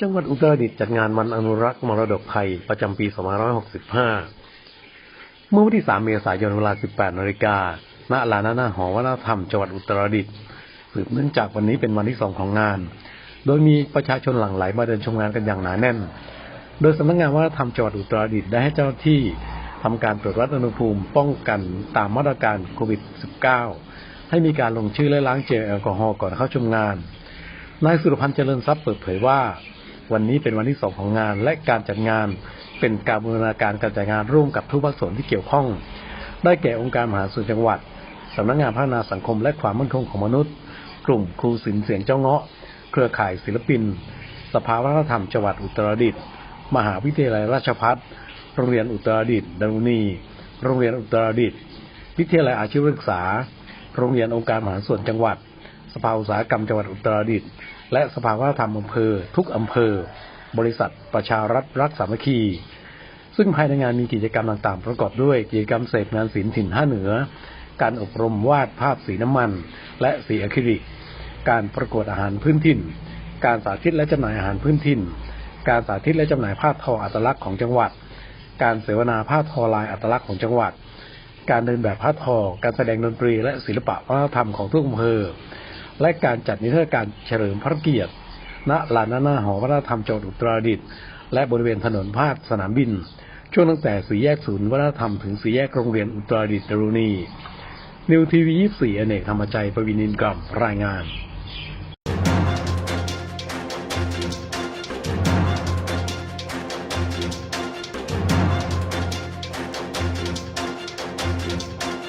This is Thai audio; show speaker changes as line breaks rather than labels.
จังหวัดอุตรดิตถ์จัดงานวันอนุรักษ์มรดกไทย ประจำปี 2565 เมื่อวันที่ 3 เมษายนเวลา 18 นาฬิกา ณ ลานหน้าหอวัฒนธรรมจังหวัดอุตรดิตถ์สืบเนื่องจากวันนี้เป็นวันที่สองของงาน โดยมีประชาชนหลั่งไหลมาเดินชมงานกันอย่างหนาแน่น โดยสำนักงานวัฒนธรรมจังหวัดอุตรดิตถ์ได้ให้เจ้าที่ทำการตรวจวัดอุณหภูมิป้องกันตามมาตรการโควิด -19 ให้มีการลงชื่อและล้างเจลแอลกอฮอล์ก่อนเข้าชมงานนายสุรพันธ์เจริญทรัพย์เปิดเผยว่า วันนี้เป็นวันที่สองของงาน และการจัดงานเป็นการบูรณาการการจัดงานร่วมกับทุกภาคส่วนที่เกี่ยวข้อง ได้แก่องค์การมหาส่วนจังหวัดสำนักงานพัฒนาสังคมและความมั่นคงของมนุษย์ กลุ่มครูศิลป์เสียงเจ้าเงาะ เครือข่ายศิลปิน สภาวัฒนธรรมจังหวัดอุตรดิตถ์มหาวิทยาลัยราชภัฏโรงเรียนอุตรดิตถ์ดารุณี โรงเรียนอุตรดิตถ์วิทยาลัยอาชีวศึกษา โรงเรียนองค์การมหาส่วนจังหวัด สภาอุตสาหกรรมจังหวัดอุตรดิตถ์ และสภาวัฒนธรรมอำเภอ ทุกอำเภอ บริษัทประชารัฐรักสามัคคี ซึ่งภายในงานมีกิจกรรมต่างๆ ประกอบด้วยกิจกรรมเสพงานศิลป์ถิ่นห้าเหนือ การอบรมวาดภาพสีน้ำมัน และสีอะคริลิก การประกวดอาหารพื้นถิ่น การสาธิตและจำหน่ายอาหารพื้นถิ่น การสาธิตและจำหน่ายผ้าทออัตลักษณ์ของจังหวัด การเสวนาผ้าทอลายอัตลักษณ์ของจังหวัด การเดินแบบผ้าทอ การแสดงดนตรีและศิลปะวัฒนธรรมของทุกอำเภอ และการจัดนิทรรศการเฉลิมพระเกียรติ ณ ลานหน้าหอวัฒนธรรมจังหวัดอุตรดิตถ์และบริเวณถนนพาดสนามบิน ช่วงตั้งแต่สี่แยกศูนย์วัฒนธรรมถึงสี่แยกโรงเรียนอุตรดิตถ์ดารุณีนิวทีวี24อเนกธรรมใจประวินินทร์กล่อมรายงาน